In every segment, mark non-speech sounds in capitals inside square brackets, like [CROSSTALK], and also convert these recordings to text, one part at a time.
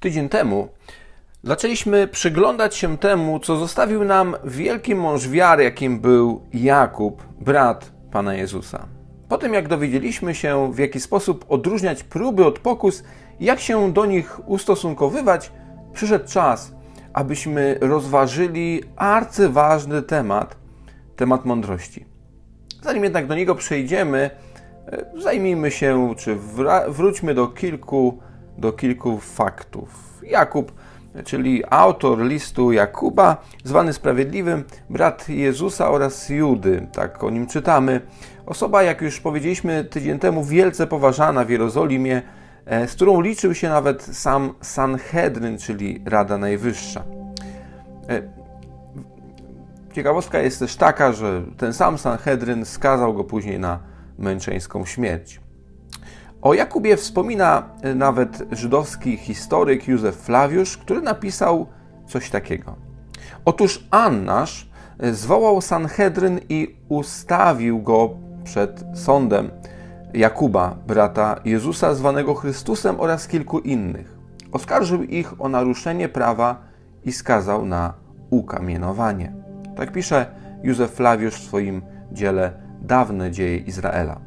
Tydzień temu zaczęliśmy przyglądać się temu, co zostawił nam wielki mąż wiary, jakim był Jakub, brat Pana Jezusa. Po tym, jak dowiedzieliśmy się, w jaki sposób odróżniać próby od pokus, jak się do nich ustosunkowywać, przyszedł czas, abyśmy rozważyli arcyważny temat, temat mądrości. Zanim jednak do niego przejdziemy, e, zajmijmy się, czy wróćmy do kilku, do kilku faktów. Jakub, czyli autor listu Jakuba, zwany Sprawiedliwym, brat Jezusa oraz Judy, tak o nim czytamy. Osoba, jak już powiedzieliśmy tydzień temu, wielce poważana w Jerozolimie, e, z którą liczył się nawet sam Sanhedryn, czyli Rada Najwyższa. E, Ciekawostka jest też taka, że ten sam Sanhedryn skazał go później na męczeńską śmierć. O Jakubie wspomina nawet żydowski historyk Józef Flawiusz, który napisał coś takiego. Otóż Annasz zwołał Sanhedryn i ustawił go przed sądem Jakuba, brata Jezusa zwanego Chrystusem oraz kilku innych. Oskarżył ich o naruszenie prawa i skazał na ukamienowanie. Tak pisze Józef Flawiusz w swoim dziele Dawne dzieje Izraela.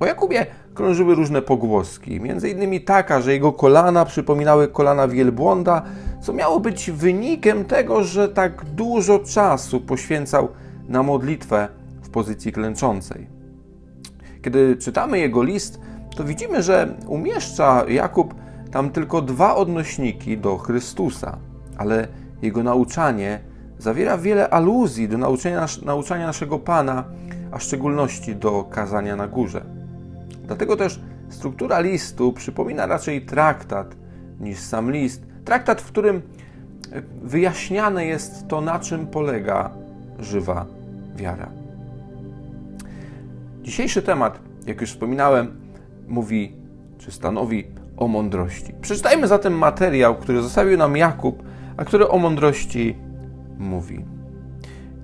O Jakubie krążyły różne pogłoski, między innymi taka, że jego kolana przypominały kolana wielbłąda, co miało być wynikiem tego, że tak dużo czasu poświęcał na modlitwę w pozycji klęczącej. Kiedy czytamy jego list, to widzimy, że umieszcza Jakub tam tylko dwa odnośniki do Chrystusa, ale jego nauczanie zawiera wiele aluzji do nauczania, nauczania naszego Pana, a w szczególności do kazania na górze. Dlatego też struktura listu przypomina raczej traktat niż sam list. Traktat, w którym wyjaśniane jest to, na czym polega żywa wiara. Dzisiejszy temat, jak już wspominałem, mówi czy stanowi o mądrości. Przeczytajmy zatem materiał, który zostawił nam Jakub, a który o mądrości mówi.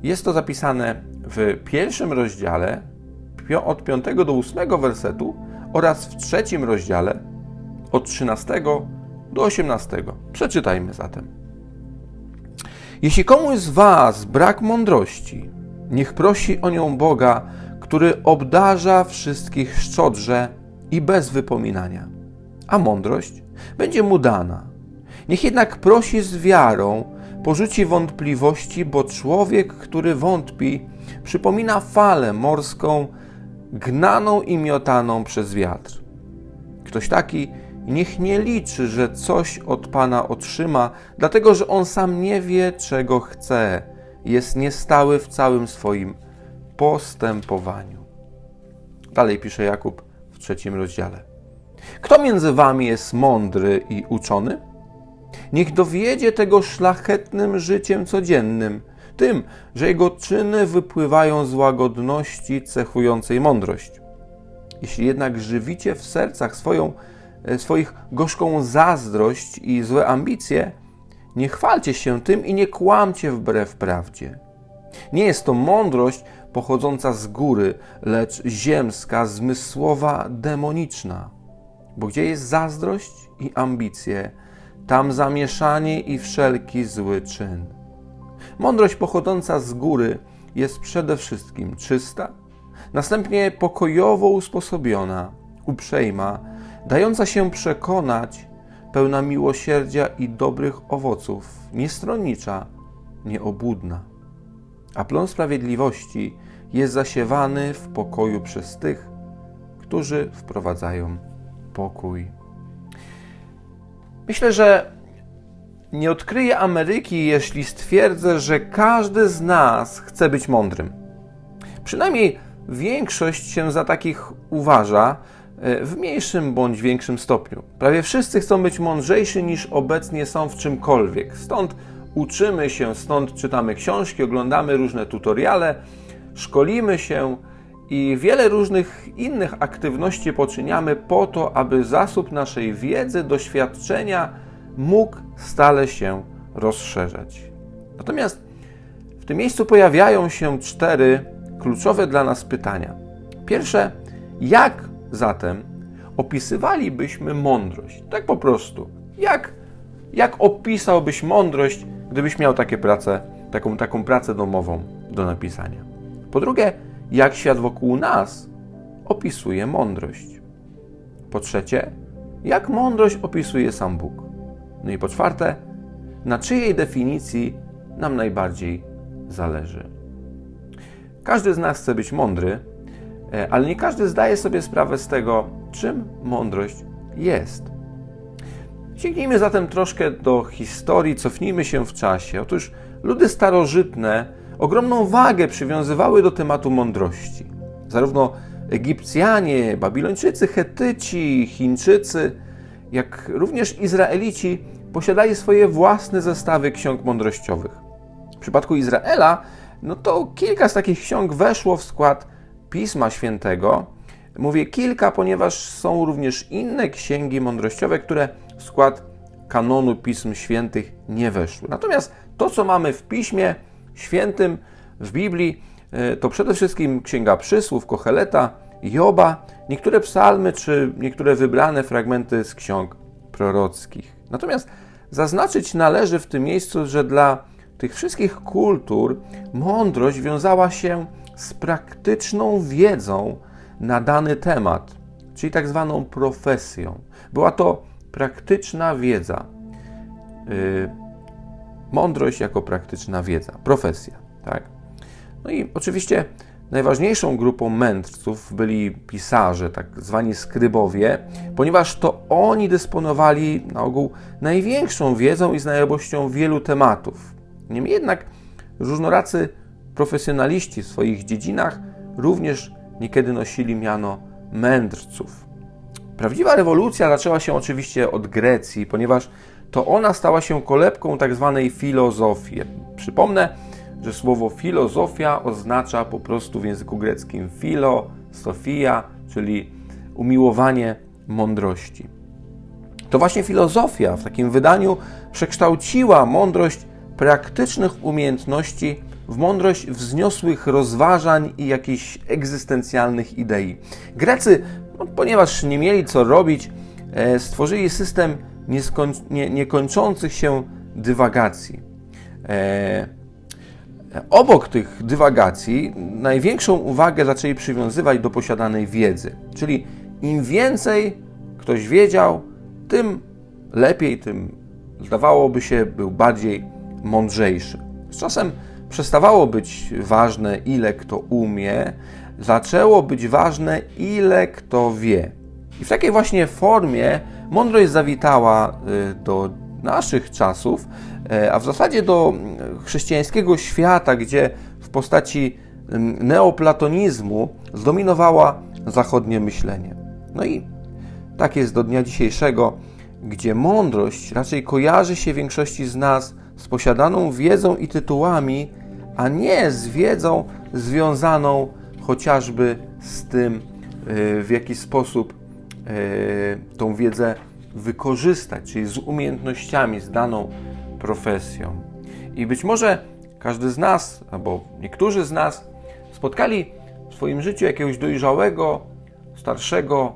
Jest to zapisane w pierwszym rozdziale od 5 do 8 wersetu oraz w trzecim rozdziale od 13 do 18. Przeczytajmy zatem. Jeśli komuś z Was brak mądrości, niech prosi o nią Boga, który obdarza wszystkich szczodrze i bez wypominania, a mądrość będzie mu dana. Niech jednak prosi z wiarą, porzuci wątpliwości, bo człowiek, który wątpi, przypomina falę morską, gnaną i miotaną przez wiatr. Ktoś taki niech nie liczy, że coś od Pana otrzyma, dlatego że on sam nie wie, czego chce. Jest niestały w całym swoim postępowaniu. Dalej pisze Jakub w trzecim rozdziale. Kto między wami jest mądry i uczony? Niech dowiedzie tego szlachetnym życiem codziennym, tym, że jego czyny wypływają z łagodności cechującej mądrość. Jeśli jednak żywicie w sercach swoją, swoich gorzką zazdrość i złe ambicje, nie chwalcie się tym i nie kłamcie wbrew prawdzie. Nie jest to mądrość pochodząca z góry, lecz ziemska, zmysłowa, demoniczna. Bo gdzie jest zazdrość i ambicje, tam zamieszanie i wszelki zły czyn. Mądrość pochodząca z góry jest przede wszystkim czysta, następnie pokojowo usposobiona, uprzejma, dająca się przekonać, pełna miłosierdzia i dobrych owoców, niestronnicza, nieobłudna. A plon sprawiedliwości jest zasiewany w pokoju przez tych, którzy wprowadzają pokój. Myślę, że nie odkryję Ameryki, jeśli stwierdzę, że każdy z nas chce być mądrym. Przynajmniej większość się za takich uważa w mniejszym bądź większym stopniu. Prawie wszyscy chcą być mądrzejsi niż obecnie są w czymkolwiek. Stąd uczymy się, stąd czytamy książki, oglądamy różne tutoriale, szkolimy się i wiele różnych innych aktywności poczyniamy po to, aby zasób naszej wiedzy, doświadczenia mógł stale się rozszerzać. Natomiast w tym miejscu pojawiają się cztery kluczowe dla nas pytania. Pierwsze, jak zatem opisywalibyśmy mądrość? Tak po prostu. Jak jak opisałbyś mądrość, gdybyś miał takie pracę, taką, taką pracę domową do napisania? Po drugie, jak świat wokół nas opisuje mądrość? Po trzecie, jak mądrość opisuje sam Bóg? No i po czwarte, na czyjej definicji nam najbardziej zależy? Każdy z nas chce być mądry, e, ale nie każdy zdaje sobie sprawę z tego, czym mądrość jest. Sięgnijmy zatem troszkę do historii, cofnijmy się w czasie. Otóż ludy starożytne ogromną wagę przywiązywały do tematu mądrości. Zarówno Egipcjanie, Babilończycy, Chetyci, Chińczycy, jak również Izraelici posiadali swoje własne zestawy ksiąg mądrościowych. W przypadku Izraela, no to kilka z takich ksiąg weszło w skład Pisma Świętego. Mówię kilka, ponieważ są również inne księgi mądrościowe, które w skład kanonu Pism Świętych nie weszły. Natomiast to, co mamy w Piśmie Świętym, w Biblii, e, to przede wszystkim Księga Przysłów, Kocheleta, Joba, niektóre psalmy czy niektóre wybrane fragmenty z ksiąg prorockich. Natomiast zaznaczyć należy w tym miejscu, że dla tych wszystkich kultur mądrość wiązała się z praktyczną wiedzą na dany temat, czyli tak zwaną profesją. Była to praktyczna wiedza. Yy, mądrość jako praktyczna wiedza, profesja. Tak? No i oczywiście najważniejszą grupą mędrców byli pisarze, tak zwani skrybowie, ponieważ to oni dysponowali na ogół największą wiedzą i znajomością wielu tematów. Niemniej jednak różnoracy profesjonaliści w swoich dziedzinach również niekiedy nosili miano mędrców. Prawdziwa rewolucja zaczęła się oczywiście od Grecji, ponieważ to ona stała się kolebką tzw. Tak filozofii. Przypomnę, że słowo filozofia oznacza po prostu w języku greckim philo, sofia, czyli umiłowanie mądrości. To właśnie filozofia w takim wydaniu przekształciła mądrość praktycznych umiejętności w mądrość wzniosłych rozważań i jakichś egzystencjalnych idei. Grecy, no, ponieważ nie mieli co robić, e, stworzyli system nie, niekończących się dywagacji. E, obok tych dywagacji największą uwagę zaczęli przywiązywać do posiadanej wiedzy, czyli im więcej ktoś wiedział, tym lepiej, tym zdawałoby się był bardziej mądrzejszy. Z czasem przestawało być ważne, ile kto umie, zaczęło być ważne, ile kto wie. I w takiej właśnie formie mądrość zawitała y, do naszych czasów, y, a w zasadzie do chrześcijańskiego świata, gdzie w postaci neoplatonizmu zdominowała zachodnie myślenie. No i tak jest do dnia dzisiejszego, gdzie mądrość raczej kojarzy się większości z nas z posiadaną wiedzą i tytułami, a nie z wiedzą związaną chociażby z tym, y, w jaki sposób y, tą wiedzę wykorzystać, czyli z umiejętnościami, z daną profesją. I być może każdy z nas, albo niektórzy z nas, spotkali w swoim życiu jakiegoś dojrzałego, starszego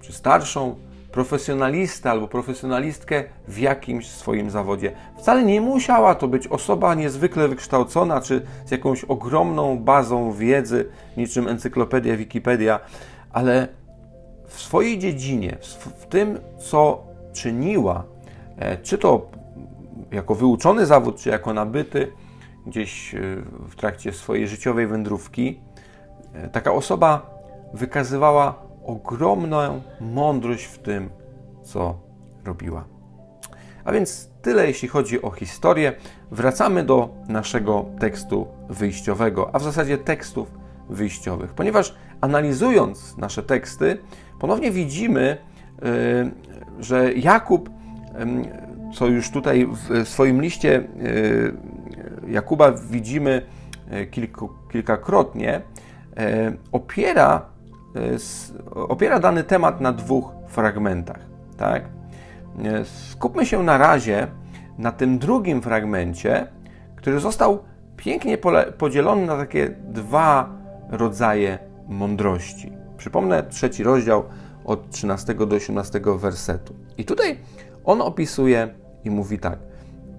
czy starszą profesjonalistę albo profesjonalistkę w jakimś swoim zawodzie. Wcale nie musiała to być osoba niezwykle wykształcona czy z jakąś ogromną bazą wiedzy, niczym encyklopedia, Wikipedia, ale w swojej dziedzinie, w tym, co czyniła, e, czy to jako wyuczony zawód, czy jako nabyty gdzieś e, w trakcie swojej życiowej wędrówki, e, taka osoba wykazywała ogromną mądrość w tym, co robiła. A więc tyle, jeśli chodzi o historię. Wracamy do naszego tekstu wyjściowego, a w zasadzie tekstów wyjściowych, ponieważ analizując nasze teksty, ponownie widzimy, y, że Jakub, co już tutaj w swoim liście y, Jakuba widzimy y, kilku, kilkakrotnie, opiera opiera dany temat na dwóch fragmentach. Tak? Skupmy się na razie na tym drugim fragmencie, który został pięknie podzielony na takie dwa rodzaje mądrości. Przypomnę trzeci rozdział od 13 do 18 wersetu. I tutaj on opisuje i mówi tak,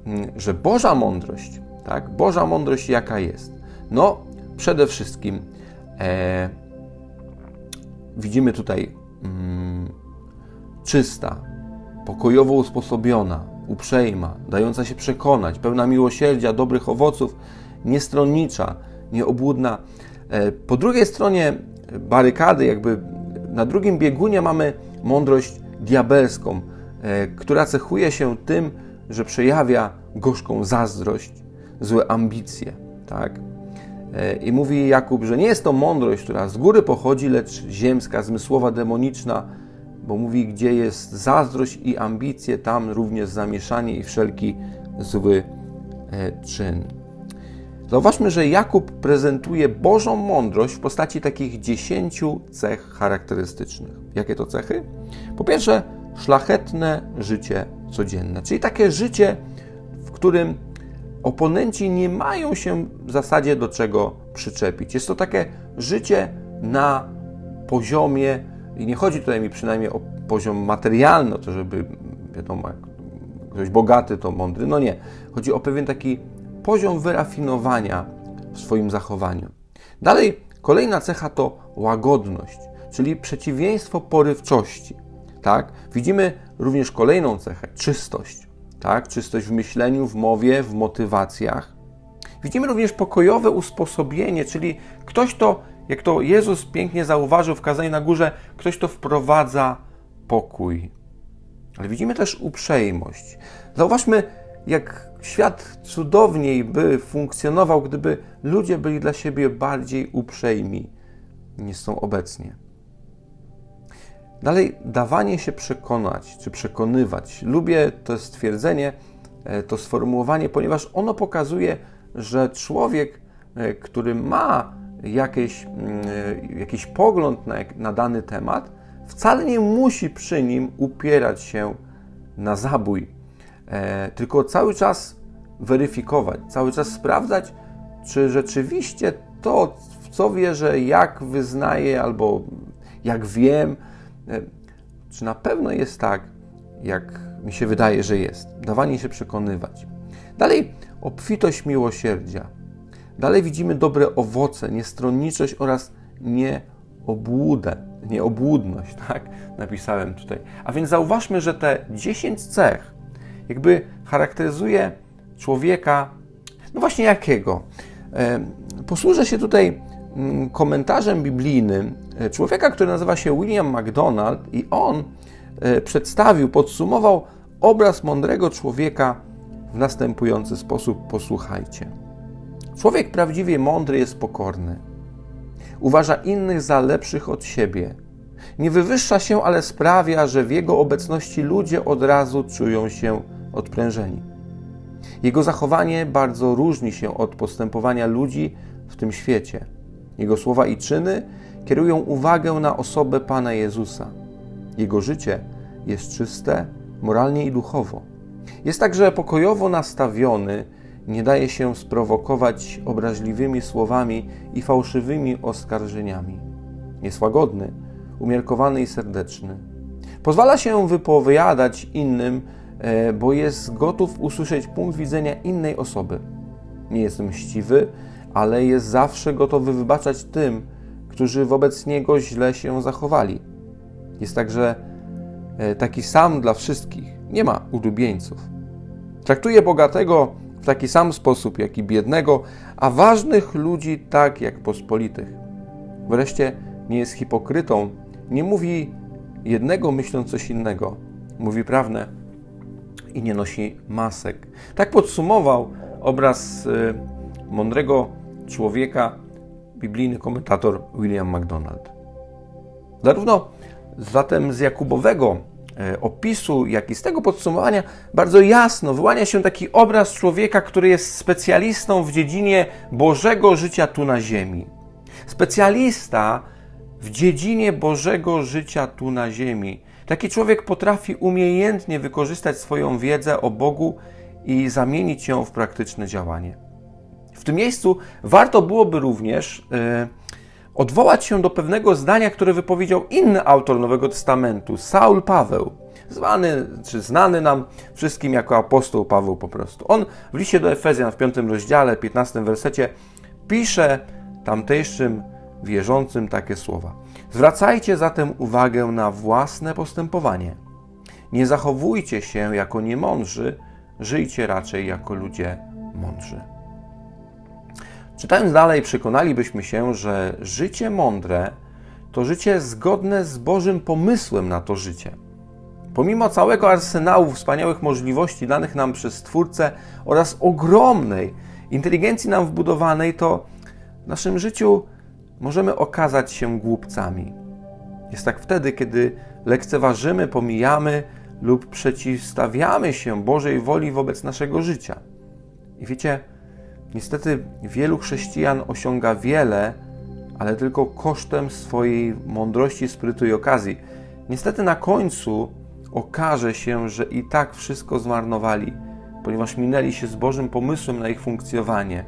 mm, że Boża mądrość, tak, Boża mądrość jaka jest? No, przede wszystkim e, widzimy tutaj mm, czysta, pokojowo usposobiona, uprzejma, dająca się przekonać, pełna miłosierdzia, dobrych owoców, niestronnicza, nieobłudna. E, Po drugiej stronie barykady, jakby na drugim biegunie mamy mądrość diabelską, e, która cechuje się tym, że przejawia gorzką zazdrość, złe ambicje, tak? E, I mówi Jakub, że nie jest to mądrość, która z góry pochodzi, lecz ziemska, zmysłowa, demoniczna, bo mówi, gdzie jest zazdrość i ambicje, tam również zamieszanie i wszelki zły e, czyn. Zauważmy, że Jakub prezentuje Bożą mądrość w postaci takich dziesięciu cech charakterystycznych. Jakie to cechy? Po pierwsze, szlachetne życie codzienne, czyli takie życie, w którym oponenci nie mają się w zasadzie do czego przyczepić. Jest to takie życie na poziomie, i nie chodzi tutaj mi przynajmniej o poziom materialny, o to, żeby wiadomo, ktoś bogaty to mądry. No nie. Chodzi o pewien taki poziom wyrafinowania w swoim zachowaniu. Dalej, kolejna cecha to łagodność, czyli przeciwieństwo porywczości. Tak? Widzimy również kolejną cechę czystość. Tak? Czystość w myśleniu, w mowie, w motywacjach. Widzimy również pokojowe usposobienie, czyli ktoś to, jak to Jezus pięknie zauważył w kazaniu na górze, ktoś to wprowadza pokój. Ale widzimy też uprzejmość. Zauważmy, jak świat cudowniej by funkcjonował, gdyby ludzie byli dla siebie bardziej uprzejmi niż są obecnie. Dalej, dawanie się przekonać czy przekonywać. Lubię to stwierdzenie, e, to sformułowanie, ponieważ ono pokazuje, że człowiek, e, który ma jakieś, mm, e, jakiś pogląd na, na dany temat, wcale nie musi przy nim upierać się na zabój, tylko cały czas weryfikować, cały czas sprawdzać, czy rzeczywiście to, w co wierzę, jak wyznaję albo jak wiem, e, czy na pewno jest tak, jak mi się wydaje, że jest. Dawanie się przekonywać. Dalej, obfitość miłosierdzia. Dalej widzimy dobre owoce, niestronniczość oraz nieobłudę, nieobłudność, [LAUGHS] tak? Napisałem tutaj. A więc zauważmy, że te 10 cech jakby charakteryzuje człowieka, no właśnie jakiego? Posłużę się tutaj mm, komentarzem biblijnym e, człowieka, który nazywa się William MacDonald i on e, przedstawił, podsumował obraz mądrego człowieka w następujący sposób. Posłuchajcie. Człowiek prawdziwie mądry jest pokorny. Uważa innych za lepszych od siebie. Nie wywyższa się, ale sprawia, że w jego obecności ludzie od razu czują się odprężeni. Jego zachowanie bardzo różni się od postępowania ludzi w tym świecie. Jego słowa i czyny kierują uwagę na osobę Pana Jezusa. Jego życie jest czyste moralnie i duchowo. Jest także pokojowo nastawiony, nie daje się sprowokować obraźliwymi słowami i fałszywymi oskarżeniami. Jest łagodny, umiarkowany i serdeczny. Pozwala się wypowiadać innym, bo jest gotów usłyszeć punkt widzenia innej osoby. Nie jest mściwy, ale jest zawsze gotowy wybaczać tym, którzy wobec niego źle się zachowali. Jest także e, taki sam dla wszystkich, nie ma ulubieńców. Traktuje bogatego w taki sam sposób jak i biednego, a ważnych ludzi tak jak pospolitych. Wreszcie nie jest hipokrytą, nie mówi jednego myśląc coś innego, mówi prawdę i nie nosi masek. Tak podsumował obraz y, mądrego człowieka biblijny komentator William MacDonald. Zarówno zatem z Jakubowego e, opisu, jak i z tego podsumowania bardzo jasno wyłania się taki obraz człowieka, który jest specjalistą w dziedzinie Bożego życia tu na ziemi. Specjalista w dziedzinie Bożego życia tu na ziemi. Taki człowiek potrafi umiejętnie wykorzystać swoją wiedzę o Bogu i zamienić ją w praktyczne działanie. W tym miejscu warto byłoby również e, odwołać się do pewnego zdania, które wypowiedział inny autor Nowego Testamentu, Saul Paweł. zwany czy znany nam wszystkim jako apostoł Paweł po prostu. On w liście do Efezjan w 5 rozdziale, 15 wersecie pisze tamtejszym wierzącym takie słowa. Zwracajcie zatem uwagę na własne postępowanie. Nie zachowujcie się jako niemądrzy, żyjcie raczej jako ludzie mądrzy. Czytając dalej, przekonalibyśmy się, że życie mądre to życie zgodne z Bożym pomysłem na to życie. Pomimo całego arsenału wspaniałych możliwości danych nam przez Stwórcę oraz ogromnej inteligencji nam wbudowanej, to w naszym życiu możemy okazać się głupcami. Jest tak wtedy, kiedy lekceważymy, pomijamy lub przeciwstawiamy się Bożej woli wobec naszego życia. I wiecie, niestety wielu chrześcijan osiąga wiele, ale tylko kosztem swojej mądrości, sprytu i okazji. Niestety na końcu okaże się, że i tak wszystko zmarnowali, ponieważ minęli się z Bożym pomysłem na ich funkcjonowanie.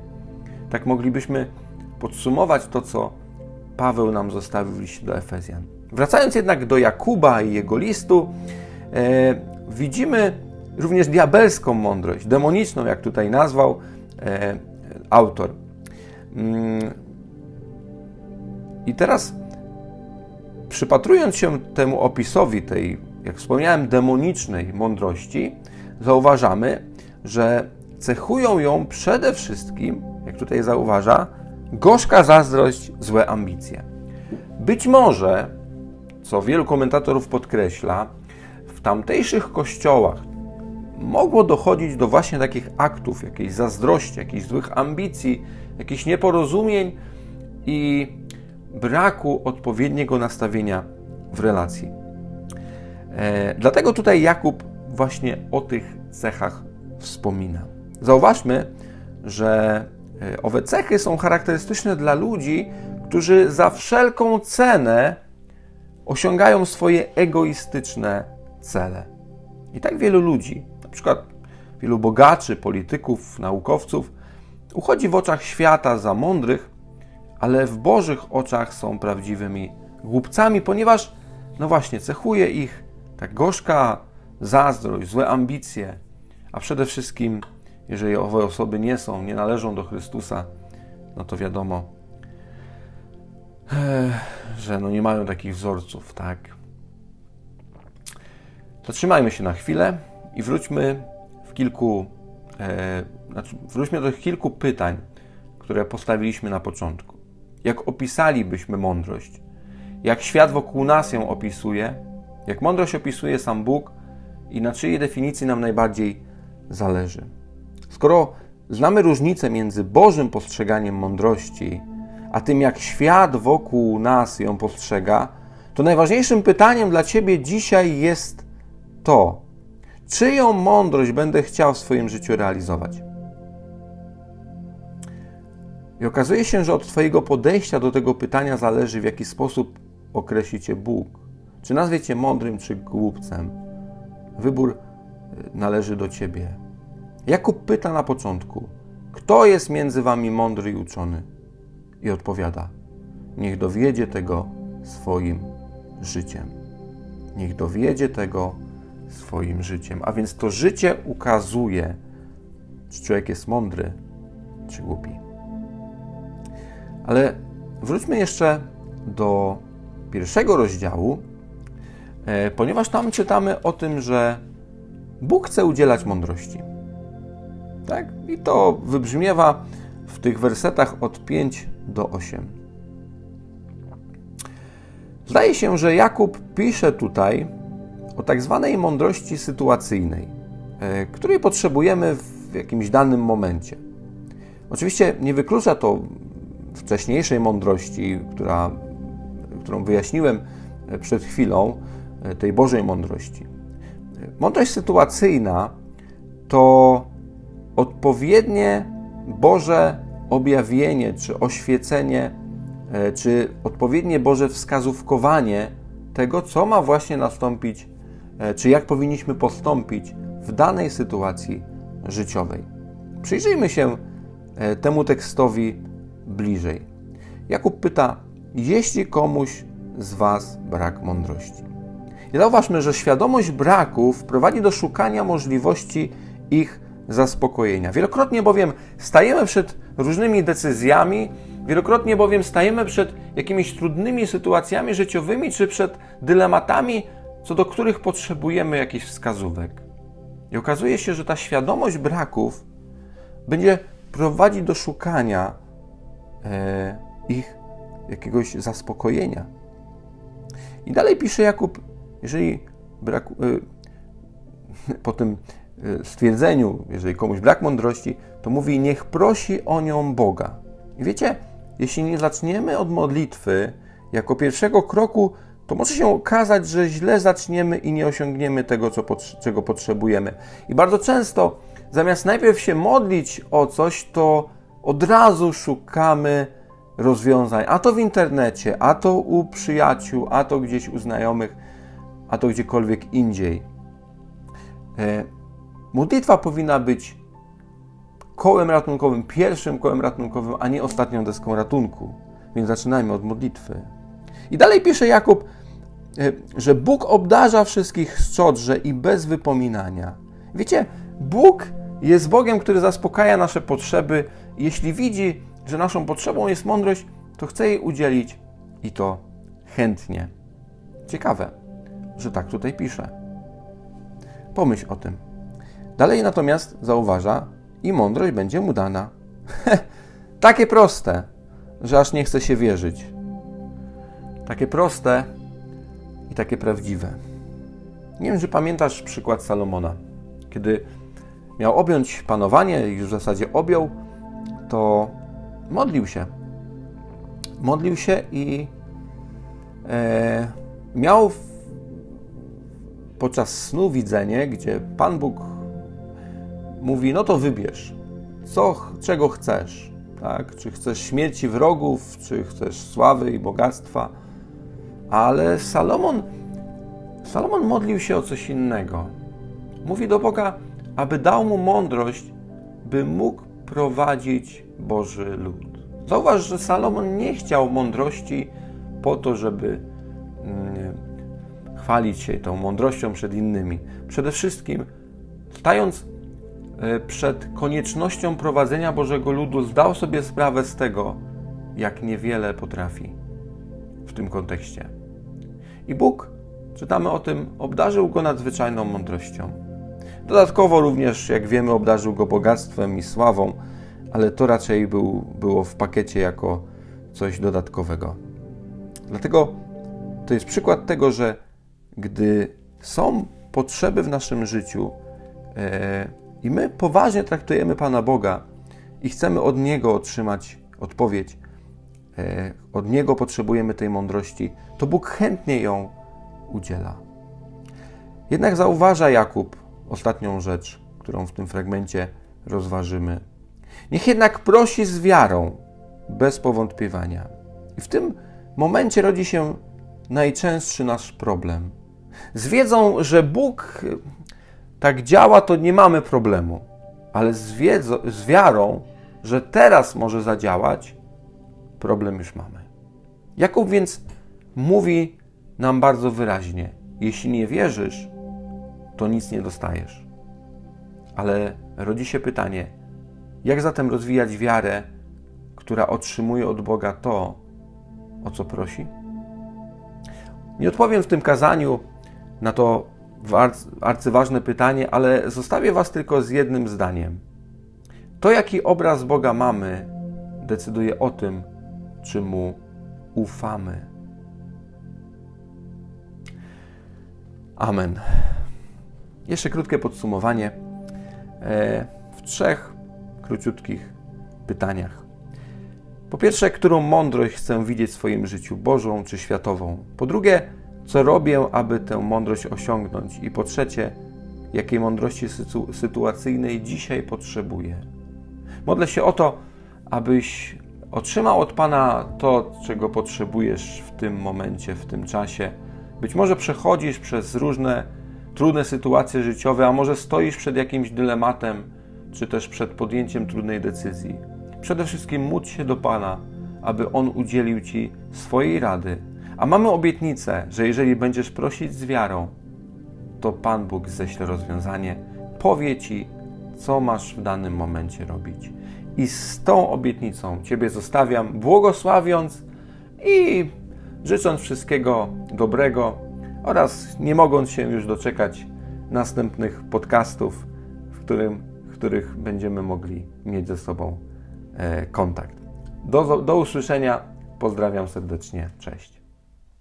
Tak moglibyśmy podsumować to, co Paweł nam zostawił w liście do Efezjan. Wracając jednak do Jakuba i jego listu, e, widzimy również diabelską mądrość, demoniczną, jak tutaj nazwał e, autor. Mm. I teraz, przypatrując się temu opisowi tej, jak wspomniałem, demonicznej mądrości, zauważamy, że cechują ją przede wszystkim, jak tutaj zauważa, gorzka zazdrość, złe ambicje. Być może, co wielu komentatorów podkreśla, w tamtejszych kościołach mogło dochodzić do właśnie takich aktów, jakiejś zazdrości, jakichś złych ambicji, jakichś nieporozumień i braku odpowiedniego nastawienia w relacji. E, dlatego tutaj Jakub właśnie o tych cechach wspomina. Zauważmy, że owe cechy są charakterystyczne dla ludzi, którzy za wszelką cenę osiągają swoje egoistyczne cele. I tak wielu ludzi, na przykład wielu bogaczy, polityków, naukowców, uchodzi w oczach świata za mądrych, ale w Bożych oczach są prawdziwymi głupcami, ponieważ, no właśnie, cechuje ich tak gorzka zazdrość, złe ambicje, a przede wszystkim, jeżeli owe osoby nie są, nie należą do Chrystusa, no to wiadomo, że no nie mają takich wzorców, tak? Zatrzymajmy się na chwilę i wróćmy w kilku, e, znaczy wróćmy do kilku pytań, które postawiliśmy na początku. Jak opisalibyśmy mądrość? Jak świat wokół nas ją opisuje? Jak mądrość opisuje sam Bóg i na czyjej definicji nam najbardziej zależy? Skoro znamy różnicę między Bożym postrzeganiem mądrości, a tym, jak świat wokół nas ją postrzega, to najważniejszym pytaniem dla Ciebie dzisiaj jest to, czyją mądrość będę chciał w swoim życiu realizować. I okazuje się, że od Twojego podejścia do tego pytania zależy, w jaki sposób określi Cię Bóg. Czy nazwie Cię mądrym, czy głupcem. Wybór y, należy do Ciebie. Jakub pyta na początku, kto jest między Wami mądry i uczony? I odpowiada, niech dowiedzie tego swoim życiem. Niech dowiedzie tego swoim życiem. A więc to życie ukazuje, czy człowiek jest mądry, czy głupi. Ale wróćmy jeszcze do pierwszego rozdziału, e, ponieważ tam czytamy o tym, że Bóg chce udzielać mądrości. Tak? I to wybrzmiewa w tych wersetach od 5 do 8. Zdaje się, że Jakub pisze tutaj o tak zwanej mądrości sytuacyjnej, e, której potrzebujemy w jakimś danym momencie. Oczywiście nie wyklucza to wcześniejszej mądrości, która, którą wyjaśniłem e, przed chwilą, e, tej Bożej mądrości. Mądrość sytuacyjna to odpowiednie Boże objawienie, czy oświecenie, czy odpowiednie Boże wskazówkowanie tego, co ma właśnie nastąpić E, czy jak powinniśmy postąpić w danej sytuacji życiowej. Przyjrzyjmy się e, temu tekstowi bliżej. Jakub pyta: Jeśli komuś z Was brak mądrości. I zauważmy, że świadomość braków prowadzi do szukania możliwości ich zaspokojenia. Wielokrotnie bowiem stajemy przed różnymi decyzjami, wielokrotnie bowiem stajemy przed jakimiś trudnymi sytuacjami życiowymi czy przed dylematami, co do których potrzebujemy jakichś wskazówek. I okazuje się, że ta świadomość braków będzie prowadzić do szukania e, ich jakiegoś zaspokojenia. I dalej pisze Jakub, jeżeli brak, e, po tym stwierdzeniu, jeżeli komuś brak mądrości, to mówi, niech prosi o nią Boga. I wiecie, jeśli nie zaczniemy od modlitwy jako pierwszego kroku, to może się okazać, że źle zaczniemy i nie osiągniemy tego, co, czego potrzebujemy. I bardzo często, zamiast najpierw się modlić o coś, to od razu szukamy rozwiązań, a to w internecie, a to u przyjaciół, a to gdzieś u znajomych, a to gdziekolwiek indziej. Modlitwa powinna być kołem ratunkowym, pierwszym kołem ratunkowym, a nie ostatnią deską ratunku. Więc zaczynajmy od modlitwy. I dalej pisze Jakub, e, że Bóg obdarza wszystkich szczodrze i bez wypominania. Wiecie, Bóg jest Bogiem, który zaspokaja nasze potrzeby. Jeśli widzi, że naszą potrzebą jest mądrość, to chce jej udzielić i to chętnie. Ciekawe, że tak tutaj pisze. Pomyśl o tym. Dalej natomiast zauważa, i mądrość będzie mu dana. Takie proste, że aż nie chce się wierzyć. Takie proste i takie prawdziwe. Nie wiem, czy pamiętasz przykład Salomona. Kiedy miał objąć panowanie i już w zasadzie objął, to modlił się. Modlił się i e, miał podczas snu widzenie, gdzie Pan Bóg mówi: No to wybierz, co, czego chcesz. Tak? Czy chcesz śmierci wrogów, czy chcesz sławy i bogactwa. Ale Salomon, Salomon modlił się o coś innego. Mówi do Boga, aby dał mu mądrość, by mógł prowadzić Boży lud. Zauważ, że Salomon nie chciał mądrości po to, żeby mm, chwalić się tą mądrością przed innymi. Przede wszystkim, stając przed koniecznością prowadzenia Bożego ludu, zdał sobie sprawę z tego, jak niewiele potrafi w tym kontekście. I Bóg, czytamy o tym, obdarzył go nadzwyczajną mądrością. Dodatkowo również, jak wiemy, obdarzył go bogactwem i sławą, ale to raczej był, było w pakiecie jako coś dodatkowego. Dlatego to jest przykład tego, że gdy są potrzeby w naszym życiu e, i my poważnie traktujemy Pana Boga i chcemy od Niego otrzymać odpowiedź, e, od Niego potrzebujemy tej mądrości, to Bóg chętnie ją udziela. Jednak zauważa Jakub ostatnią rzecz, którą w tym fragmencie rozważymy. Niech jednak prosi z wiarą, bez powątpiewania. I w tym momencie rodzi się najczęstszy nasz problem. Z wiedzą, że Bóg tak działa, to nie mamy problemu, ale z, wiedzą, z wiarą, że teraz może zadziałać, problem już mamy. Jakub więc mówi nam bardzo wyraźnie: jeśli nie wierzysz, to nic nie dostajesz. Ale rodzi się pytanie, jak zatem rozwijać wiarę, która otrzymuje od Boga to, o co prosi? Nie odpowiem w tym kazaniu na to arcyważne pytanie, ale zostawię Was tylko z jednym zdaniem. To, jaki obraz Boga mamy, decyduje o tym, czy Mu ufamy. Amen. Jeszcze krótkie podsumowanie e, w trzech króciutkich pytaniach. Po pierwsze, którą mądrość chcę widzieć w swoim życiu, Bożą czy światową? Po drugie, co robię, aby tę mądrość osiągnąć? I po trzecie, jakiej mądrości sytuacyjnej dzisiaj potrzebuję? Modlę się o to, abyś otrzymał od Pana to, czego potrzebujesz w tym momencie, w tym czasie. Być może przechodzisz przez różne trudne sytuacje życiowe, a może stoisz przed jakimś dylematem, czy też przed podjęciem trudnej decyzji. Przede wszystkim módl się do Pana, aby On udzielił Ci swojej rady, A mamy obietnicę, że jeżeli będziesz prosić z wiarą, to Pan Bóg ześle rozwiązanie, powie Ci, co masz w danym momencie robić. I z tą obietnicą Ciebie zostawiam, błogosławiąc i życząc wszystkiego dobrego oraz nie mogąc się już doczekać następnych podcastów, w, którym, w których będziemy mogli mieć ze sobą e, kontakt. Do, do usłyszenia. Pozdrawiam serdecznie. Cześć.